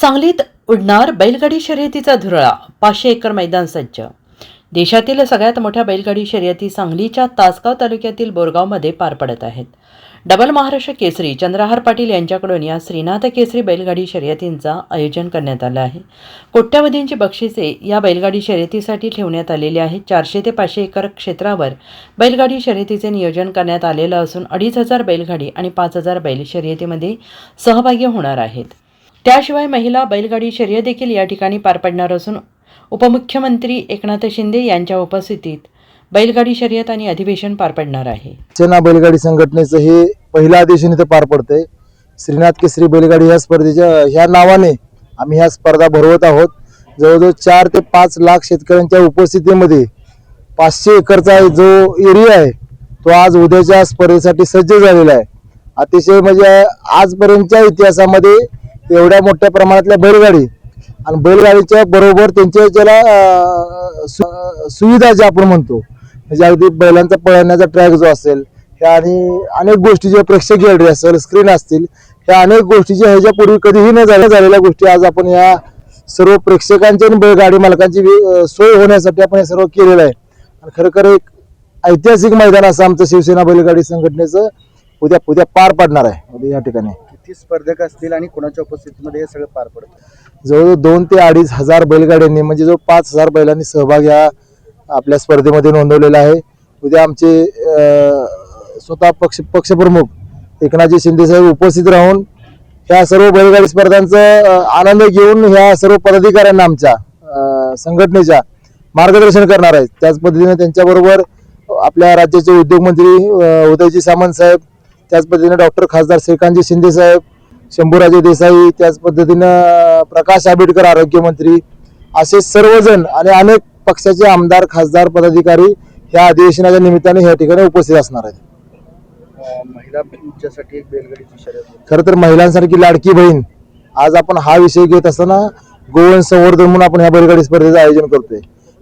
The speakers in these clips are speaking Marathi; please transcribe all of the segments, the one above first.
सांगलीत उडणार बैलगाडी शर्यतीचा धुरळा पाचशे एकर मैदान सज्ज. देशातील सगळ्यात मोठ्या बैलगाडी शर्यती सांगलीच्या तासगाव तालुक्यातील बोरगावमध्ये पार पडत आहेत. डबल महाराष्ट्र केसरी चंद्रहार पाटील यांच्याकडून या श्रीनाथ केसरी बैलगाडी शर्यतींचा आयोजन करण्यात आलं आहे. कोट्यावधींची बक्षिसे या बैलगाडी शर्यतीसाठी ठेवण्यात आलेली आहेत. चारशे ते पाचशे एकर क्षेत्रावर बैलगाडी शर्यतीचे नियोजन करण्यात आलेलं असून अडीच हजार बैलगाडी आणि पाच हजार बैल शर्यतीमध्ये सहभागी होणार आहेत. त्याशिवाय महिला बैलगाडी शर्यत देखील या ठिकाणी पार पडणार असून उपमुख्यमंत्री एकनाथ शिंदे यांच्या उपस्थितीत बैलगाडी शर्यत आणि अधिवेशन पार पडणार आहे. सेना बैलगाडी संघटनेचं हे पहिलं अधिवेशन इथं पार पडतंय. श्रीनाथ केसरी बैलगाडी ह्या स्पर्धेच्या ह्या नावाने आम्ही ह्या स्पर्धा भरवत आहोत. जवळजवळ चार ते पाच लाख शेतकऱ्यांच्या उपस्थितीमध्ये पाचशे एकरचा जो एरिया आहे तो आज उद्याच्या स्पर्धेसाठी सज्ज झालेला आहे. अतिशय म्हणजे आजपर्यंतच्या इतिहासामध्ये एवढ्या मोठ्या प्रमाणातल्या बैलगाडी. आणि बैलगाडीच्या बरोबर त्यांच्या ज्याला सुविधा ज्या आपण म्हणतो म्हणजे अगदी बैलांचा पळण्याचा ट्रॅक जो असेल ह्या आणि अनेक गोष्टी ज्या प्रेक्षक गॅलरी असेल स्क्रीन असतील ह्या अनेक गोष्टी ज्या ह्याच्यापूर्वी कधीही न झाल्या झालेल्या गोष्टी आज आपण या सर्व प्रेक्षकांची आणि बैलगाडी मालकांची वे- सोय होण्यासाठी आपण हे सर्व केलेलं आहे. आणि खरोखर एक ऐतिहासिक मैदान असं आमचं शिवसेना बैलगाडी संघटनेचं उद्या उद्या पार पाडणार आहे. उद्या या ठिकाणी. किती स्पर्धक असतील आणि कोणाच्या उपस्थितीमध्ये हे सगळं पार पडतं? जवळजवळ दोन ते अडीच हजार बैलगाड्यांनी म्हणजे जो पाच हजार बैलांनी सहभाग या आपल्या स्पर्धेमध्ये नोंदवलेला आहे. उद्या आमचे स्वतः पक्ष पक्षप्रमुख एकनाथजी शिंदे साहेब उपस्थित राहून ह्या सर्व बैलगाडी स्पर्धांचा आनंद घेऊन ह्या सर्व पदाधिकाऱ्यांना आमच्या संघटनेच्या मार्गदर्शन करणार आहेत. त्याच पद्धतीने त्यांच्याबरोबर आपल्या राज्याचे उद्योगमंत्री उदयजी सामंत साहेब त्याच पद्धतीने डॉक्टर खासदार श्रीकांतजी शिंदे साहेब शंभूराजे देसाई त्याच पद्धतीनं प्रकाश आंबेडकर आरोग्यमंत्री असे सर्वजण आणि अनेक पक्षाचे आमदार खासदार पदाधिकारी ह्या अधिवेशनाच्या निमित्ताने या ठिकाणी उपस्थित असणार आहेत. खरं तर महिलांसारखी लाडकी बहीण आज आपण हा विषय घेत असताना गोवंश संवर्धन म्हणून आपण ह्या बैलगाडी स्पर्धेचं आयोजन करतोय.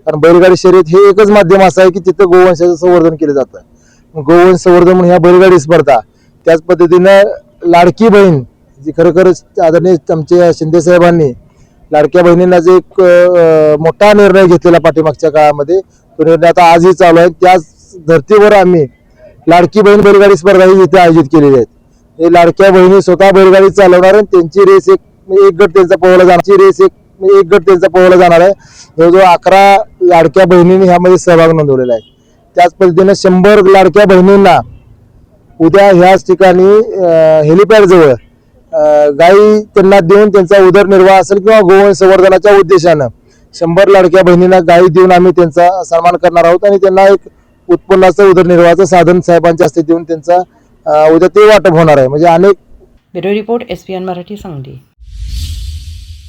कारण बैलगाडी शर्यत हे एकच माध्यम असं आहे की तिथं गोवंशाचं संवर्धन केलं जातं. गोवंश संवर्धन म्हणून ह्या बैलगाडी स्पर्धा त्याच पद्धतीनं लाडकी बहीण जी खरोखरच आदरणीय आमच्या शिंदे साहेबांनी लाडक्या बहिणींना जे एक मोठा निर्णय घेतलेला पाठीमागच्या काळामध्ये तो निर्णय आता आजही चालू आहे. त्याच धर्तीवर आम्ही लाडकी बहीण बैलगाडी स्पर्धाही इथे आयोजित केलेली आहेत. हे लाडक्या बहिणी स्वतः बैलगाडी चालवणार आणि त्यांची रेस एक म्हणजे एक गट त्यांचा पोहला जाणार. रेस एक म्हणजे एक गट त्यांचा पोहला जाणार आहे. जवळजवळ अकरा लाडक्या बहिणींनी ह्यामध्ये सहभाग नोंदवलेला आहे. त्याच पद्धतीनं शंभर लाडक्या बहिणींना उद्या ह्याच ठिकाणी हेलिपॅड जवळ गाई त्यांना देऊन त्यांचा उदरनिर्वाह असेल किंवा गोवंश संवर्धनाच्या उद्देशानं शंभर लाडक्या बहिणींना गाई देऊन आम्ही त्यांचा सन्मान करणार आहोत आणि त्यांना एक उत्पन्नाचं उदरनिर्वाहाचं साधन साहेबांच्या हस्ते देऊन त्यांचा उद्या ते वाटप होणार आहे. म्हणजे अनेक bureau report S P N Marathi Sangli.